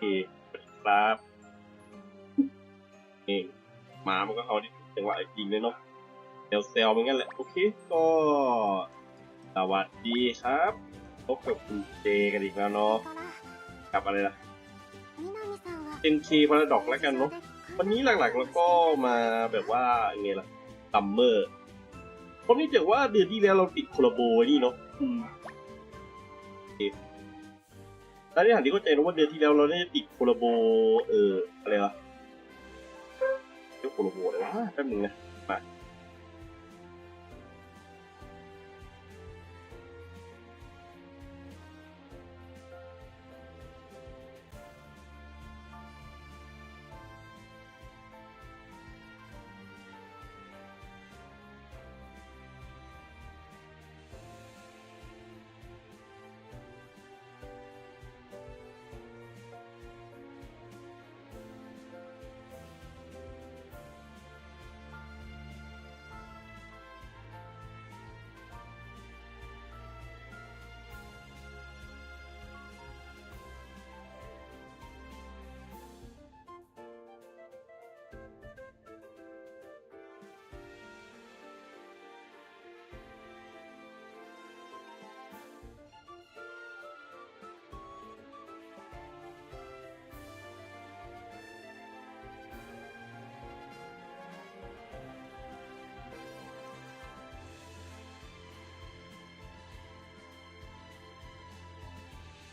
คครับเองหมามันก็เขาที่จังหวะจริงเลยเนาะเซลเซลมันงั้นแหละ โอเค ก็สวัสดีครับพบกับคุณเจกันอีกแล้วเนาะกับอะไรล่ะเป็นเคพาราดอกแล้วกันเนาะวันนี้หลักๆแล้วก็มาแบบว่าไงล่ะซัมเมอร์ผมนี่เจอว่าเดือนที่แล้วเราติดโคลาโบนี่เนาะ แล้วที่หันที่เข้าใจนะว่าเดือนที่แล้วเราได้ติดโคลาโบเอออะไรวะเรียกโคลาโบอะไรวะแป๊บนึงนะ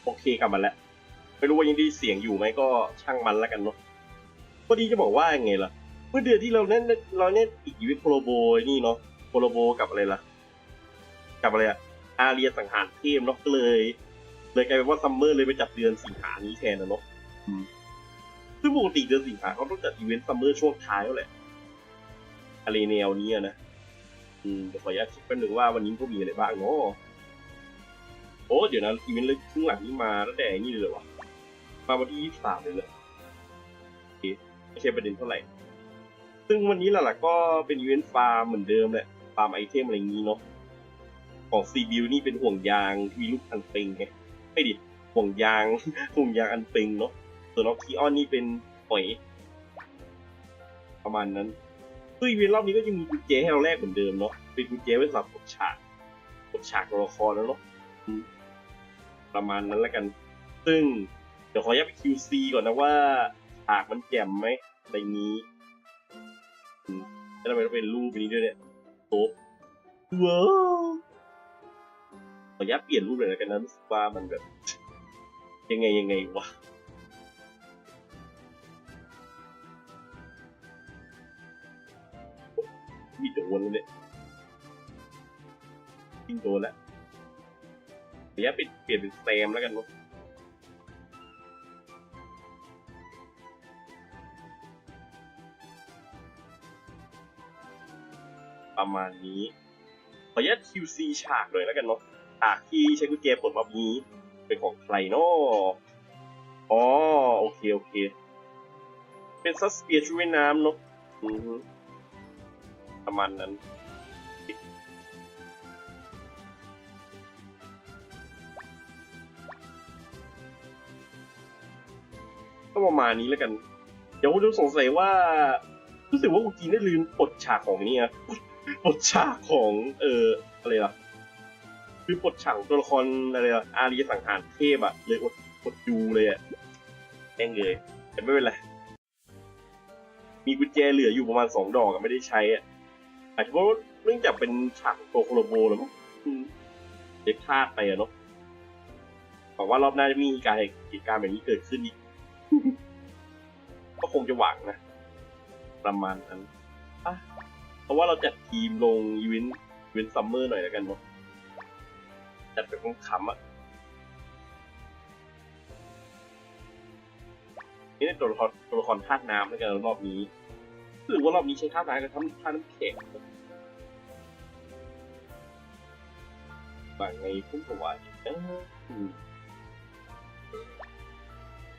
โอเคกลับมาแล้วไม่รู้ว่ายังได้เสียงอยู่ไหมก็ช่างมันแล้วกันเนาะพอดีจะบอกว่าไงล่ะ เมื่อเดือนที่เราเล่นเราเล่นอีกอีเวนต์โคโลโบนี่เนาะโคโลโบกับอะไรล่ะ กับอะไรอะอาเรียสังหารเทพเนาะก็เลย เลยกลายเป็นว่าซัมเมอร์เลยไปจัดเดือนสิงหานี้แทนนะเนาะอืมซึ่งปกติเดือนสิงหาเขาต้องจัดอีเวนต์ซัมเมอร์ช่วงท้ายแล้วแหละอะไรแนวนี้อะนะอืมเดี๋ยวขออนุญาตเช็คแป๊บนึงว่าวันนี้พวกมีอะไรบ้างเนาะ โอ้เดี๋ยวนะอีเวนต์เลยครึ่งหลังนี่มาตั้งแต่นี่เลยเหรอวะมาวันที่ยี่สิบสามเลยเลยไม่ใช่ประเด็นเท่าไหร่ ซึ่งวันนี้หลักๆก็เป็นอีเวนต์ฟาร์มเหมือนเดิมแหละฟาร์มไอเทมอะไรงนี้เนาะของซีบิวนี่เป็นห่วงยางที่มีลูกอันเปงไงไม่ดิห่วงยาง ห่วงยางอันเปงเนาะส่วนน้องคีออนนี่เป็นหอยประมาณนั้นซึ่งอีเวนต์รอบนี้ก็จะมีกุญแจให้เราแลกเหมือนเดิมเนาะเป็นกุญแจไว้สำหรับกดฉากกดฉากตัวละครแล้วเนาะ ประมาณนั้นแล้วกัน ซึ่งเดี๋ยวขออนุญาตไป QC ก่อนนะว่าฉากมันแจ่มไหมอะไรนี้แล้วทำไมต้องเป็นรูปนี้ด้วยเนี่ยโต๊ะว้าวขออนุญาตเปลี่ยนรูปเลยแล้วกันนะรู้สึกว่ามันแบบ ยังไงยังไงวะมีโดนแล้วเนี่ยยิงโดนแล้ว เดี๋ยวเปลี่ยนเปลี่ยนเป็นแซมแล้วกันเนอะประมาณนี้ ขออนุญาต QC ฉากเลยแล้วกันเนาะ ฉากที่ใช้กุญแจปลดล็อกนี้ เป็นของใครเนาะอ๋อ โอเค โอเค เป็นซัสเปียช่วยน้ำเนาะประมาณนั้น ก็ประมาณนี้แล้วกัน เดี๋ยวคุณจะสงสัยว่า รู้สึกว่าอุจีนได้ลืมปลดฉากของนี่อะปลดฉากของเอออะไรล่ะ คือปลดฉากตัวละครอะไรล่ะอารีสังหารเทพอะเลยอดอดดูเลยอะแม่งเลยแต่ไม่เป็นไรมีกุญแจเหลืออยู่ประมาณสองดอกอะไม่ได้ใช้อะอาจจะเพราะเนื่องจากเป็นฉากของตัวโคโลโบแล้วมั้งเด็กพลาดไปอะเนาะหวังว่ารอบหน้าจะมีการเหตุการณ์แบบนี้เกิดขึ้นอีก ก็คงจะหวังนะ ประมาณนั้นอะเพราะว่าเราจัดทีมลงอีเวนต์อีเวนต์ซัมเมอร์หน่อยแล้วกันเนาะจัดเป็นขำๆอะนี่เป็นตัวละครตัวละครธาตุน้ำแล้วกันรอบนี้รู้สึกว่ารอบนี้ใช้ธาตุน้ำกับธาตุธาตุน้ำแข็งบางไงพุ่งถวายเอออืม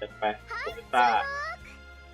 จัดไปโปเตต้า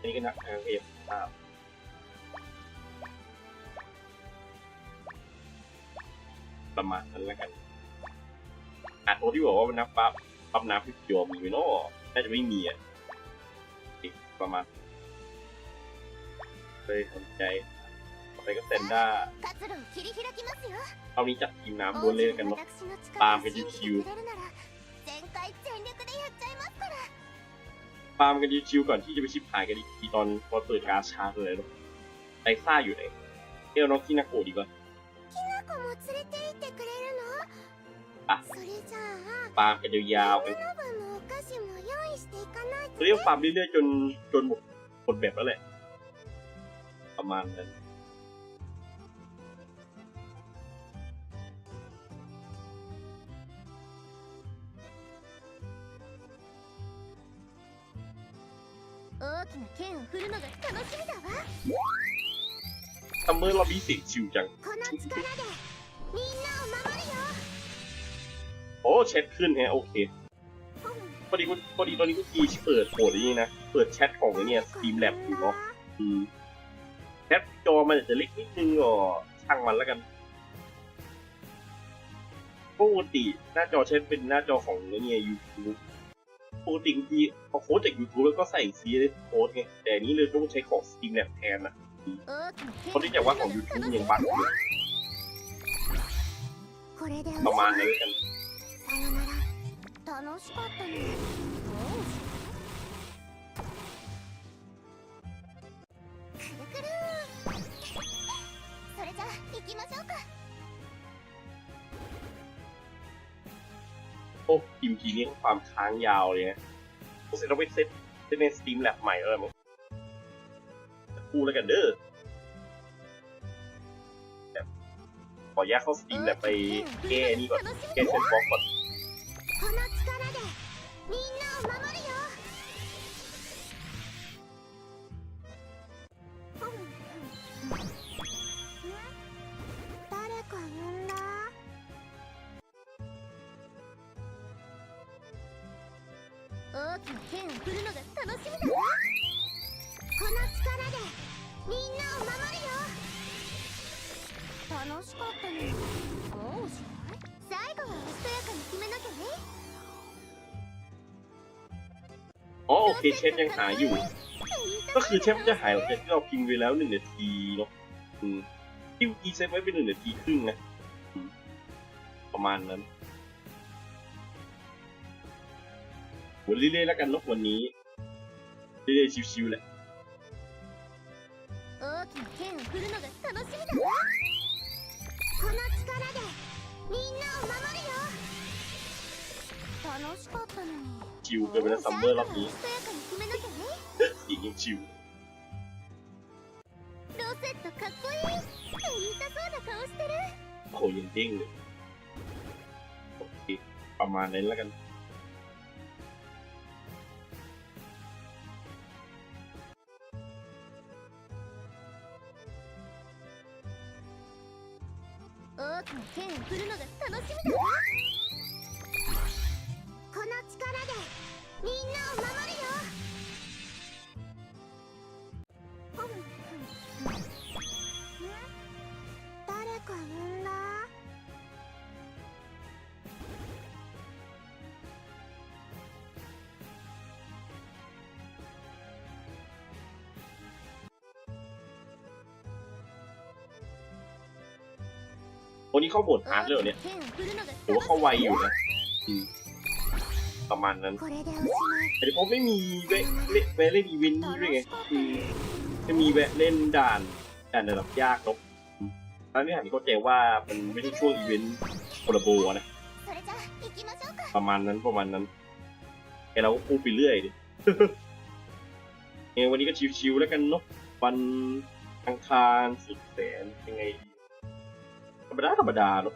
นนี้ก็นักกาเพียนภาพประมาณนั้นแล้วกันอาจโทที่บอกว่ามันนับปั๊บปั๊บน้ำพิจอมีไหมเนาะน่าจะไม่มีอ่ะอีกประมาณเลยสนใจต่อไปก็เซนด้า 活路を切り開きますよ เอานี้จัดทีมน้ำล้วนเลยแล้วกันเนาะ 私のパー力を信フェクトじてくれるなら全開全力でやっちゃいますから ฟาร์มกันชิวๆก่อนที่จะไปชิปหายกันอีกทีตอนพอเปิดกาชาเลยลูกไอซ่าอยู่ไหนเที่ยวน้องคินาโกะดีกว่าฟาร์มกันยาวๆไปเรียกฟาร์มเรื่อยๆจนจนหมดหมดแบบแล้วแหละประมาณนั้น きな剣を振るのが楽しみだわ ซัมเมอร์เรามีเสียงชิวจัง この力でみんなを守るよ โอ้แชทขึ้นแฮะโอเคพอดีพอดีตอนนี้ก็กีเปิดโหมดนี้นะ เปิดแชทของไอ้เนี่ยสตรีมแลบอยู่เนาะอืมแชทจอมันอาจจะเล็กนิดนึงก็ช่างมันแล้วกันปกติหน้าจอแชทเป็นหน้าจอของไอ้เนี่ยยูทูบ ปกติทีเอาโค้ดจากยูทูบแล้วก็ใส่ซีเอสโค้ดไงแต่อันนี้เลยต้องใช้ของสตรีมแลบแทนอะ 大きな เพราะเนื่องจากว่าของ YouTube ยังบั๊กอยู่ これでおし ประมา ま ณ い นั้นแล้วกัน さよなら楽しかったねくるくるそれじゃあ行きましょうか โอ้ทีมทีนี้ความค้างยาวเลยนะผมจะต้องไปเซตเซตในสตรีมแลบใหม่เลยมั้งพูดแล้วกันเด้อขอแยกเข้าสตรีมแลบไปแก้นี่ก่อนแก้เซตบล็อกก่อน きな剣を振るのが楽しみだわこの力でみんなを守るよ楽しかったねもうおしまい最後はおしとやかに決めなきゃね อ๋อโอเคเชฟยังหาอยู่ ก็คือเชฟจะหายหลังจากที่เราพิมพ์ไปแล้วหนึ่งนาทีเนาะอืมที่เมื่อกี้เซฟไว้เป็นหนึ่งนาทีครึ่งนะอืมประมาณนั้น วนเรื่อยๆแล้วกันเนาะวันนี้เรื่อยๆชิวๆแหละ 大きな剣を振るのが楽しみだわこの力でみんなを守るよ楽しかったのに ชิวเกินไปแล้วซัมเมอร์รอบนี้ おしとやかに決めなきゃね อีกยังชิว ロセットかっこいいって言いたそうな顔してる โคยังเด้งเลยโอเคประมาณนั้นแล้วกัน 剣を振るのが楽しみだわ。 คนนี้เข้าบทฮาร์ดเลยเนี่ยหรือว่าเข้าไวอยู่นะประมาณนั้นแต่เพราะไม่มีแวะเล่นอีเวนต์นี้ด้วยไงคือจะมีแวะเล่นด่านด่านระดับยากนกะตอนนี้ผมเข้าใจว่ามันไม่ใช่ช่วงอีเวนต์โอลาโบนะประมาณนั้นประมาณนั้นแต่เราก็พูดไปเรื่อยดิเอวันนี้ก็ชิวๆแล้วกันเนาะวันอังคารสุดแสนยังไง ธรรมดาธรรมดาเนาะ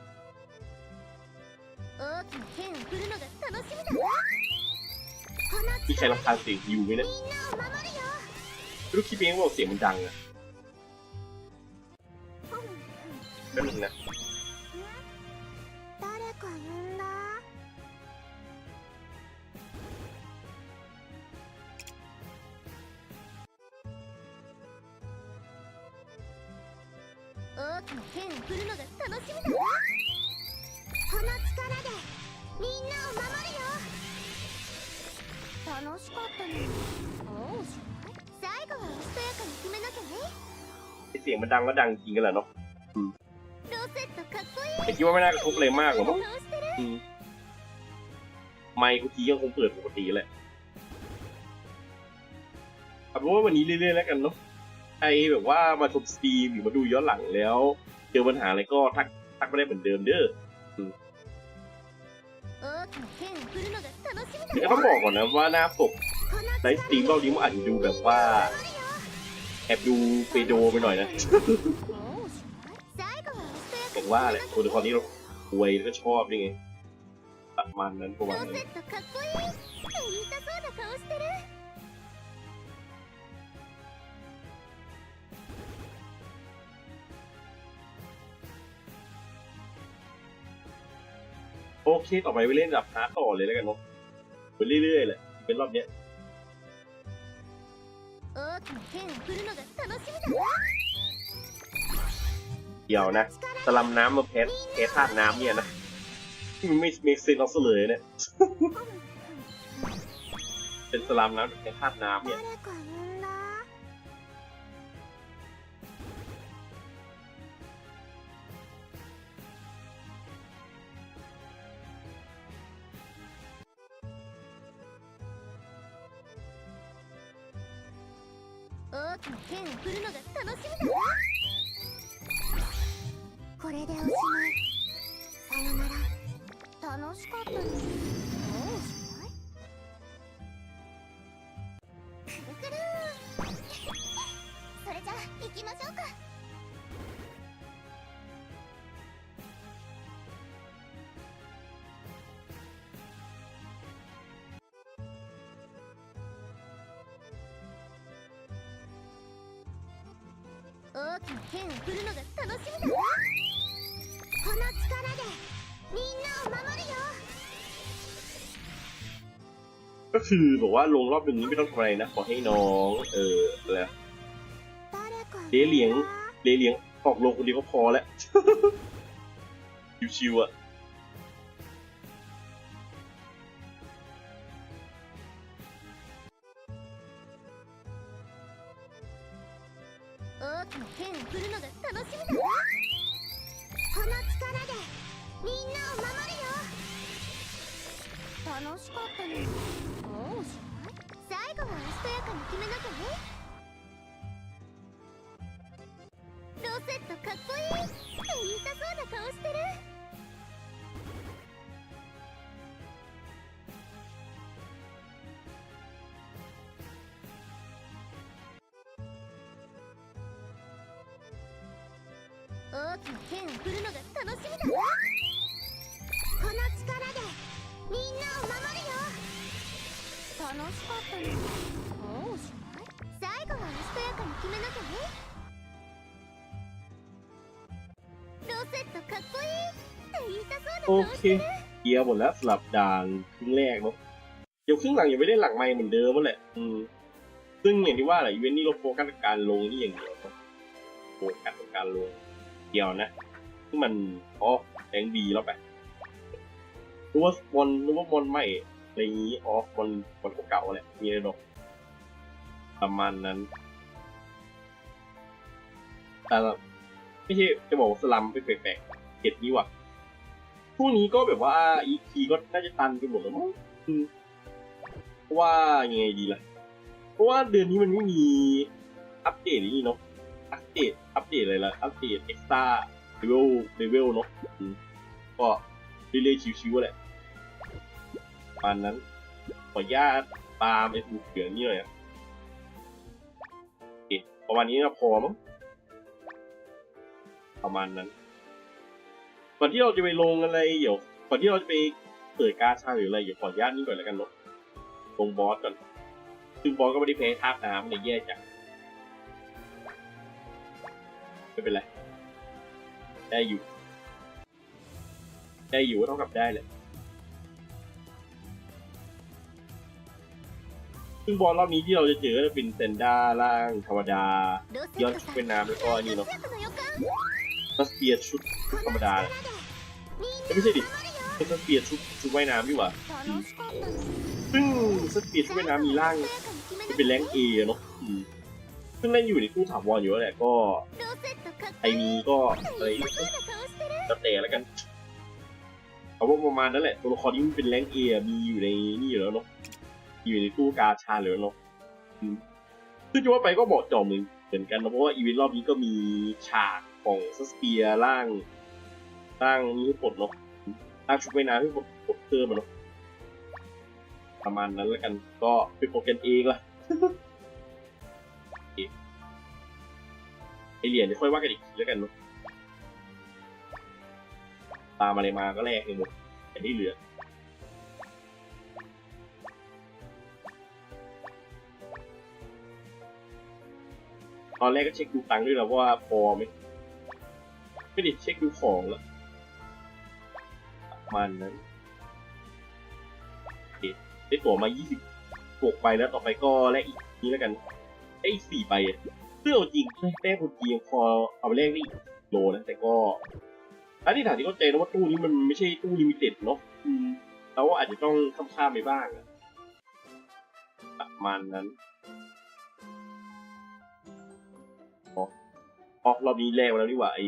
พี่ใครรำคาเสียงอยู่ไหมเนี่ยรู้คิดเองว่าเสียงมันดังอะนั่นเองนะ 剣を振るのが楽しみだわこの力でみんなを守るよ楽しかったのにおうしない最後はおしとやかに決めなきゃね ไอเสียงมันดังก็ดังจริงกันแหละเนาะ ロセットかっこいい แต่คิดว่าไม่น่ากระทบอะไรมากหรอกมั้ง 顔してる อืมไมค์กูทีก็คงเปิดปกติแหละเอาเป็นว่าวันนี้เรื่อยๆแล้วกันเนาะ ไอ้แบบว่ามาชมสตรีมหรือมาดูย้อนหลังแล้ว เจอปัญหาอะไรก็ทักทักไม่ได้เหมือนเดิมเด้อเดี๋ยวต้อบอกก่อนนะว่าหน้าปกในสตรีมเรอบนี้มันอาจจะดูแบบว่า แอบดูเปโดไปหน่อยนะแต่ว่าแหละตัวละคนนี้เราควยแล้วก็ชอบนี่ไงประมาณนั้นประมาณนั้น กที่ต่อไปไปเล่นแบบฮาร์ดต่อเลยแล้วกันเนาะไปเรื่อยๆแหละเป็นรอบเนี้ยเดี๋ยวนะสลัมน้ำมาเพชเพชรธาตุน้ำเนี่ยนะมันไม่มีซีนอสเลยเนี่ยเป็นสลัมน้ำเพชรธาตุน้ำเนี่ย 大きな剣を振るのが楽しみだわこれでおしまい。さよなら。楽しかったの คือบอกว่าลงรอบหนึ่งนี้ไม่ต้องทำอะไรนะ ขอให้น้อง เอออะไรนะ 誰かเจ๊เหลียง เลเลี้ยงออกลงคนเดียวก็พอแล้ว ชิวๆอะ 大きな剣を振るのが楽しみだわこの力でみんなを守るよ楽しかったのにもうおしまい 後はおしとやかに決めなきゃね。ロセットかっこいいって言いたそうな顔してる。大きな剣を振るのが楽しみだわ楽しかったのにもうおしまい最後はおしとやかに決めなきゃねロセットかっこいいって言いた โอ そうな顔 เค してる เคลียร์หมดแล้วสลับด่านครึ่งแรกเนาะเดี๋ยวครึ่งหลังยังไม่ได้หลังไมค์เหมือนเดิมนั่นแหละ อืม ซึ่งอย่างที่ว่าแหละอีเวนต์นี้เราโฟกัสกับการลงนี่อย่างเดียวเนอะโฟกัสกับการลงเดียวนะซึ่งมันอ๋อแรงดีแล้วไปรู้ว่าบอลรู้ว่ามอนใหม่ อะไรนี้อ๋อบอลบอลเก่าๆแหละมีอะไรหรอกประมาณนั้น แต่ไม่ใช่จะบอกว่าสลัมไปแปลกๆเห็ดนี้ว่ะพวกนี้ก็แบบว่าอีพีก็น่าจะตันกันหมดแล้วมั้งอืมเพราะว่ายังไงดีล่ะ เพราะว่าเดือนนี้มันไม่มีอัปเดตนี่เนาะ อัปเดต อัปเดตอะไรล่ะ อัปเดตเอ็กซ์ตร้าเลเวลเลเวลเนาะ ก็เรื่อยๆชิวๆแหละ ประมาณนั้น ขออนุญาตตามไอ้ผูเขืองนี่หน่อยอะโอเคประมาณนี้ก็พอมั้งประมาณนั้น ก่อนที่เราจะไปลงอะไรเดี๋ยวก่อนที่เราจะไปเปิดการชาหรืออะไรเดี๋ยวขออนุญาตนี่ก่อนแล้วกันเนาะลงบอสก่อนซึ่งบอสก็ไม่ได้แพ้ธาตุน้ำเลยแย่จังไม่เป็นไร ได้อยู่ ได้อยู่ก็เท่ากับได้เลย ซึ่งบอลรอบนี้ที่เราจะเจอจะเป็นเซนด้าล่างธรรมดา ย้อนชุดเป็นน้ำแล้วก็นี่เนาะสเปียชุดธรรมดาไม่ใช่ดิเป็นสเปียชุดชุดว่ายน้ำดีกว่าซึ่งสเปียชุดว่ายน้ำมีล่างจะเป็นแรงเอเนาะซึ่งเล่นอยู่ในตู้ถาวรอยู่แล้วแหละก็ไอนี้ก็อะไรแล้วแตะแล้วกันเอาว่าประมาณนั้นแหละตัวละครที่มันเป็นแรงเอมีอยู่ในนี่อยู่แล้วเนาะ อยู่ในตู้กาชาเลยเนาะอืมซึ่งจะว่าไปก็เหมาะจอมเหมือนกันนะเพราะว่าอีเวนต์รอบนี้ก็มีฉากของสเปียร์ร่างร่างนี้ให้ปลดเนาะร่างชุดว่าน้ำให้ปลดปลดเพิ่มมาเนาะประมาณนั้นแล้วกันก็ไปปลดกันเองล่ะเคไอเหรียญเดี๋ยวค่อยว่ากันอีกทีแล้วกันเนาะตามอะไรมาก็แลกให้หมดแต่ที่เหลือ ตอนแรกก็เช็คดูตังค์ด้วยนะว่าพอไหมไม่ได้เช็คดูของแล้วประมันนั้นโอเคได้ตั๋วมา 20บวกไปแล้วต่อไปก็แลกอีกนี้แล้วกันไอ้สี่ใบอะเรื่องจริงแต้มคนจีนพอเอาไปแลกได้อีกโลนะ แต่ก็อันนี้ถามที่เข้าใจนะว่าตู้นี้มันไม่ใช่ตู้ลิมิเต็ดเนาะอืมเราก็อาจจะต้องข้ามข้ามๆไปบ้างอะประมาณนั้น อ๋อรอบนี้แลกมาแล้วนี่หว่าไอ้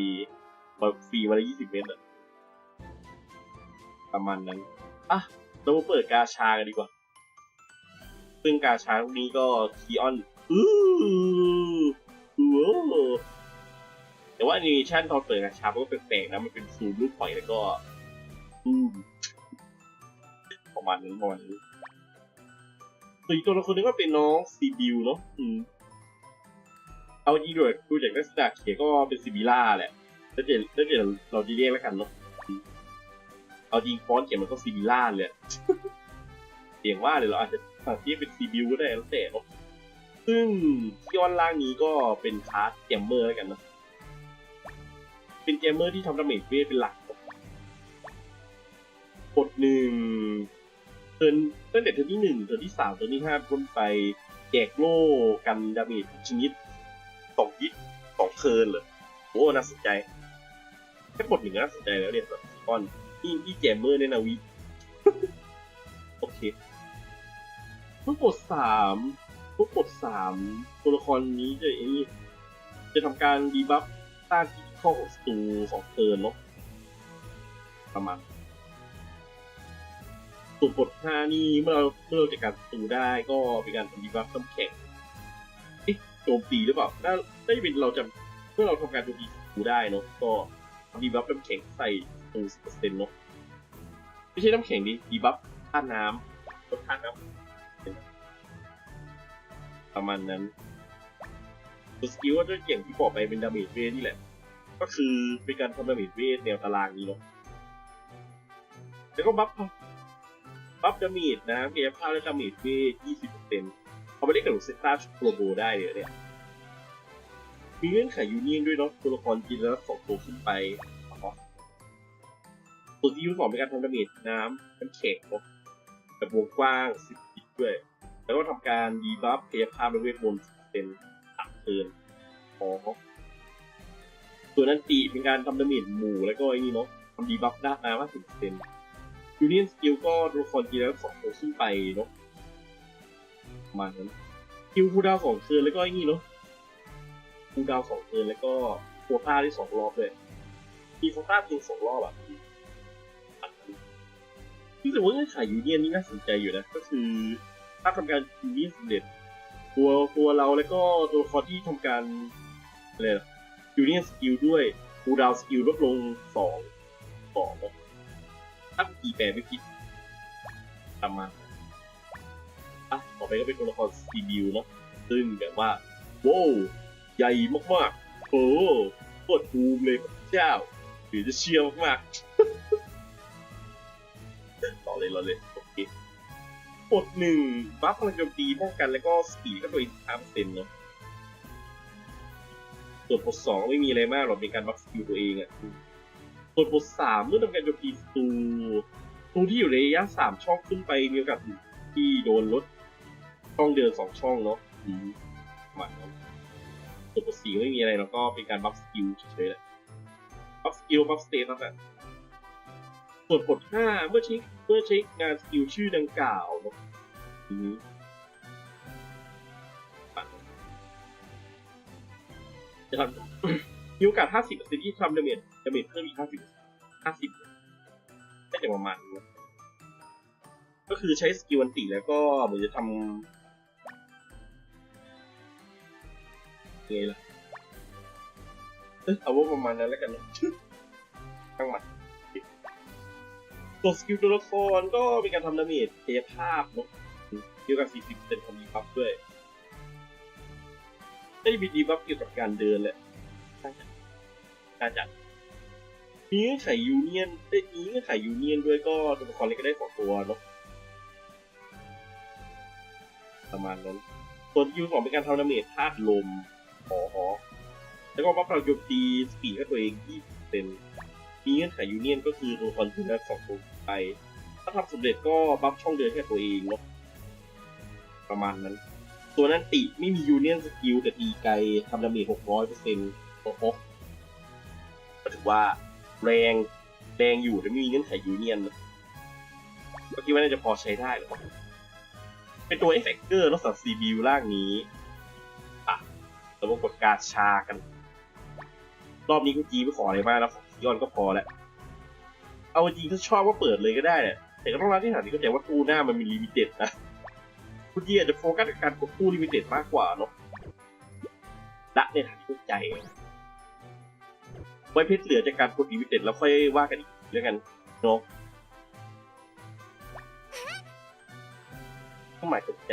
เปฟรีมาละยี่สิบเมตรอะประมาณนั้นอะเรามาเปิดกาชากันดีกว่า ซึ่งกาชาพวกนี้ก็คีออนอื้อว้แต่ว่าแอนิเมชันตอนเปิดกระชับก็แปลกๆนะ มันเป็นซูมรูปหอยแล้วก็อืมประมาณนั้นประมาณนี้ส่วนอีกตัวละครนึงก็เป็นน้องซีบิวเนาะอืม เอาจริงด้วยดูจากลักษณะเขียนก็เป็นซิบิล่าแหละถ้าเกิดถ้าเกิดเราจะเรียกแล้วกันเนาะเอาจริงฟอนต์เขียนมันก็ซิบิล่าเลยเสียงว่าเลยเราอาจจะสั่งที่เป็นซีบิวก็ได้แล้วแต่เนาะซึ่งที่ออนล่างนี้ก็เป็นคลาสเกมเมอร์แล้วกันเนาะเป็นเกมเมอร์ที่ทำดาเมจเวทเป็นหลักกดหนึ่งเทิร์นตั้งแต่เทิร์นที่หนึ่งเทิร์นที่สามเทิร์นที่ห้าต้นไปแจกโล่กันดาเมจทุกชนิด สองยิดสองเทิร์นเลยโอ้น่าสนใจแค่กดหนึ่งน่าสนใจแล้วเนี่ยสำหรับซีคอนนี่นี่เกมเมอร์เนี่ยนะวิโอเคเมื่อกดสามเมื่อกดสามตัวละครนี้จะไอ้นี่จะทำการดีบัฟต้านที่เข้าของสตูสองเทิร์นเนาะประมาณส่วนบทห้านี่เมื่อเราเมื่อเราจัดการสตูได้ก็เป็นการดีบัฟน้ำแข็ง โจมตีหรือเปล่าน่าน่าจะเป็นเราจะเมื่อเราทำการโจมตีสตูได้เนาะก็ดีบัฟน้ำแข็งใส่สตูสิบเปอร์เซ็นต์เนาะไม่ใช่น้ำแข็งดิดีบัฟธาตุน้ำลดธาตุน้ำประมาณนั้นตัวสกิลก็จะอย่งที่บอกไปเป็นดาเมจเวทนี่แหละ ก็คือเป็นการทำดาเมจเวทแนวตารางนี้เนาะแล้วก็บัฟบัฟดาเมจนะเกียร์ภาพและดาเมจเวท20%เอาไปเล่นกับลูกเซต้าโปรโบได้เลยเนี่ยมีเงื่อนไขยูเนียนด้วยเนาะตัวละครกินแล้วสองตัวขึ้นไปตัวที่ยูสองเป็นการทำดาเมจน้ำน้ำแข็งเนาะแบบวงกว้าง10ฟิตด้วย แล้วก็ทำการดีบัฟเกียร์ภาพและเวทมนต์เป็นสามเทิร์นอ๋อส่วนนั้นตีเป็นการทำดาเมจหมู่แล้วก็ไอ้นี่เนาะทำดีบัฟด้านน้ำมากถึงเซนยูเนียนสกิลก็ตัวละครกีแล้วสองตัวขึ้นไปเนาะประมาณนั้น กิลคูดาวสองเทิร์นแล้วก็ไอ้นี่เนาะคูดาวสองเทิร์นแล้วก็ตัวผ้าได้สองรอบเลยมีโควต้าเพียงสองรอบอะที่สมมติว่าขายยูเนียนนี่น่าสนใจอยู่นะ ก็คือ ถ้าทำการยูเนียนสำเร็จ ตัวตัวเราแล้วก็ตัวครที่ทำการอะไรยูเนียนสกิลด้วยคูดาวสกิลลดลงสองสองถ้ากี่แปลไม่ผิดตามมา อะต่อไปก็เป็นตัวละครซีบิวเนาะซึ่งแบบว่าโว้ใหญ่มากๆโอ้โคตรภูมิเลยพระเจ้าหรือจะเชียร์มากๆต่อเลยเราเลยโอเคกดหนึ่งบัฟพลังโจมตีป้องกันแล้วก็สปีดก็ตัวเองห้าเปอร์เซ็นต์เนาะส่วนบทสองไม่มีอะไรมากหรอกเป็นการบัฟสกิลตัวเองอะส่วนบทสามเมื่อทำการโจมตีตูตูที่อยู่ในระยะสามช่องขึ้นไปมีโอกาสที่โดนลด ช่องเดินสองช่องเนาะอืมประมาณนั้นส่วนบทสี่ไม่มีอะไรแล้วก็เป็นการบัฟสกิลเฉยๆแหละบัฟสกิลบัฟสเตตัสอะส่วนบท5เมื่อใช้เมื่อใช้งานสกิลชื่อดังกล่าวเนอะทีนี้อะจะทำมีโอกาส 50%ที่ทำดาเมจดาเมจเพิ่มอีก 50 50น่าจะประมาณนี้นะก็คือใช้สกิลอันติแล้วก็เหมือนจะทำ ไงล่ะเอยเอาว่าประมาณนั้นแล้วกันเนะช่างมันตัวสกิลตัวละครก็เป็นการทำดาเมจกายภาพเนาะเกี่ยวกับ40%ของดีบัฟด้วยได้มีดีบัฟเกี่ยวกับการเดินแหละน่าจะน่าจะมีเงื่อนไขยูเนียนได้มีเงื่อนไขยูเนียนด้วยก็ตัวละครเล็กก็ได้สองตัวเนาะประมาณนั้นส่วนสกิลสองเป็นการทำดาเมจธาตุลม อ๋อแล้วก็บัฟพลังโจมตีสปีดก็ตัวเอง20%มีเงื่อนไขยูเนียนก็คือตัวละครที่นัดสองตัวไป ถ้าทำสำเร็จก็บัฟช่องเดินแค่ตัวเองเนาะประมาณนั้น ตัวนั้นติไม่มียูเนียนสกิลแต่ตีไกลทำดาเมจหกร้อยเปอร์เซ็นต์โอ้โหก็ถือว่าแรงแรงอยู่แต่ไม่มีเงื่อนไขยูเนียนก็คิดว่าน่าจะพอใช้ได้หรอเป็นตัวเอฟเฟกเกอร์นอกจากซีบิวล่างนี้ เรามากดการชากัน รอบนี้กูจีไม่ขออะไรมากแล้วของย้อนก็พอแล้วเอาจริงถ้าชอบก็เปิดเลยก็ได้เนี่ยแต่ก็ต้องรับที่ฐานที่เข้าใจว่าตู้หน้ามันมีลิมิเต็ดนะกูจีอาจจะโฟกัสกับการกดตู้ลิมิเต็ดมากกว่าเนาะละในฐานที่เข้าใจไว้เพชรเหลือจากการกดลิมิเต็ดแล้วค่อยว่ากันอีกเรื่องกันเนาะก็หมายตกใจ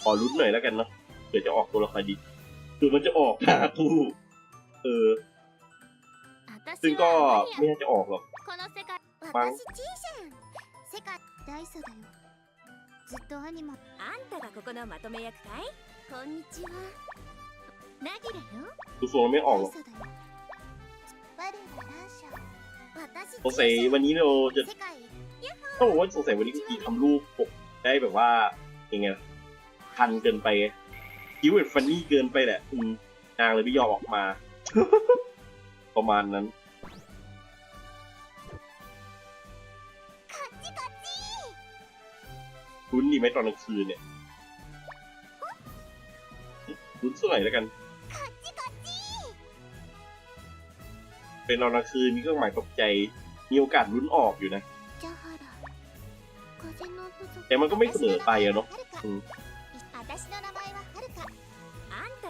ขอรุ้นหน่อยแล้วกันเนาะเผื่อจะออกตัวละครดี คือมันจะออกหน้าตู้ เออ ซึ่ง 私 ก็ はマ ไม่ リア น่าจะออกหรอก この世界マン私小さん世界大佐だよずっとアニマあんたがここのまとめ役かいこんにちはナギレよ ดูทรงไม่ออก 大 หรอก 佐だよ我ら男爵私 สงสัยวันนี้เราจะ 世界 ต้องบอกว่าสงสัยวันนี้กุจีทำรูปปกได้แบบว่ายังไงล่ะทันเกินไป คิวเป็นฟันนี่เกินไปแหละอืนางเลยไม่ยอมออกมา ประมาณนั้นคุ้นดีไหมตอนกลางคืนเนี่ยคุ้นสักหน่อยแล้วกัน เป็นตอนกลางคืนมีเครื่องหมายตกใจ มีโอกาสลุ้นออกอยู่นะ แต่มันก็ไม่เสมอไปอะเนาะ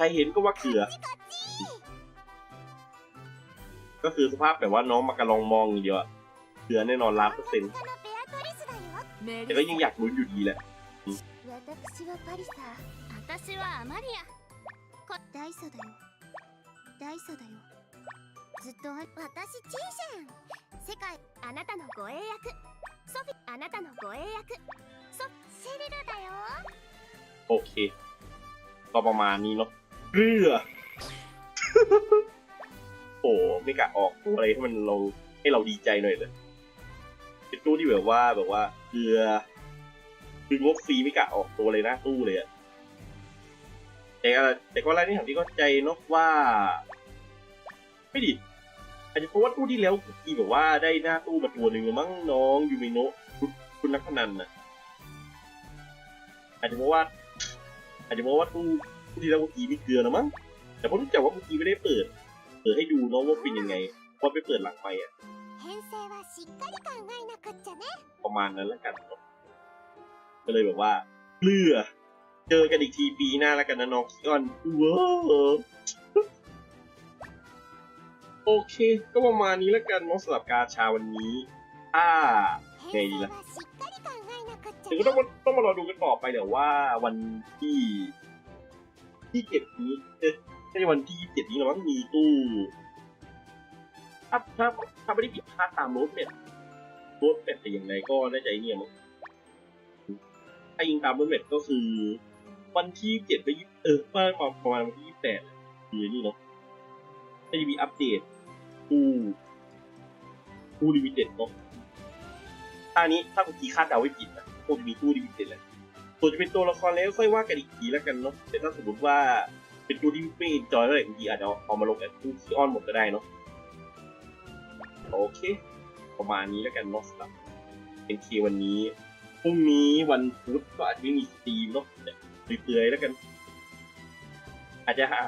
รเห็นก็ว่าเกลือ ก็คือสภาพแบบว่าน้องมากระลองมองอย่างเดียวอะเกลือแน่นอนล้านเปอร์เซ็นต์ 音楽家のベアトリスだよ メ แต่ก็ยังอยากรู้อยู่ดีแหละ 私はパリサ私はアマリアこ大佐だよ大佐だよずっとあ私チーシェン世界あなたの護衛役ソフィあなたの護衛役ソシェリルだよ โอเค ก็ประมาณนี้เนาะ เกลือ โอ้ไม่กะออกตัวอะไรให้มันเราให้เราดีใจหน่อยเลยเป็นตู้ที่แบบว่าแบบว่าเกลือคืองบฟรีไม่กะออกตัวเลยนะตู้เลยอะแต่ก็แต่ก็อะไรที่ถามที่เข้าใจเนาะว่า ไม่ดิอาจจะเพราะว่าตู้ที่แล้วทีแบบว่าได้หน้าตู้มาตัวหนึ่งมั้งน้องยูมิโนะคุณคุณนักพนันนะอาจจะเพราะว่าอาจจะเพราะว่าตู้ พูดที่แล้วเมื่อกี้นี่เกลือนะมั้งแต่ผมรู้จักว่าเมื่อกี้ไม่ได้เปิด เปิดให้ดูเนาะว่าเป็นยังไงพอไปเปิดหลังไปอะประมาณนั้นแล้วกัน ก็เลยแบบว่าเกลือ เจอกันอีกทีปีหน้าแล้วกันนะน้องก่อนเวอโอเค ก็ประมาณนี้แล้วกันน้องสำหรับการชาวันนี้อ่าไงดีล่ะถึงก็ต้องต้องมารอดูกันต่อไปเดี๋ยวว่าวันที่ ที่เจ็ดนี้เอ๊ะไม่ใช่วันที่เจ็ดนี้เราต้องมีตู้ถ้าถ้าถ้าไม่ได้ผิดพลาดตามโน้ตเป็ดโน้ตเป็ดแต่อย่างไรก็น่าจเนี่ยมั้งถ้ายิงตามโน้ตเป็ดก็คือ วันที่เจ็ดไปยี่เออประมาณประมาณวันที่ยี่แปดคือนี่เนาะน่าจะมีอัปเดตตู้ตู้ลิมิเต็ดเนาะถ้านี้ถ้าคุณกีคาดเดาไม่ผิดนะคงมีตู้ลิมิเต็ดแหละ ส่วนจะเป็นตัวละครแล้วค่อยว่ากันอีกทีแล้วกันเนาะแต่ถ้าสมมติว่าเป็นตัวที่ไม่จอยเท่าไหร่บางทีอาจจะเอามาลงกับตู้คีออนหมดก็ได้เนาะโอเค ประมาณนี้แล้วกันเนาะสำหรับเป็นเควันนี้พรุ่งนี้วันพุธก็อาจจะไม่มีสตรีมเนาะเปลือยๆแล้วกัน อาจจะหา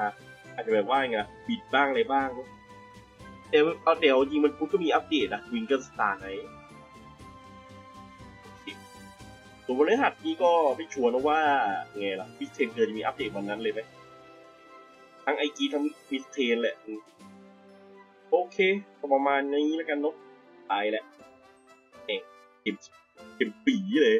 อาจจะแบบว่าไงล่ะบิดบ้างอะไรบ้างเนอะแต่เอาแต่เอาจริงมันพุธก็มีอัปเดตนะวิงเกิลสตาร์ไง ส่วนวันพฤหัสนี่ก็ไม่ชัวร์นะว่าไงล่ะมิสเทนเธอจะมีอัปเดตวันนั้นเลยไหมทั้งไอจีทั้งมิสเทนแหละ โอเคประมาณนี้แล้วกันเนาะตายแหละเองเก็บเก็บปีเลย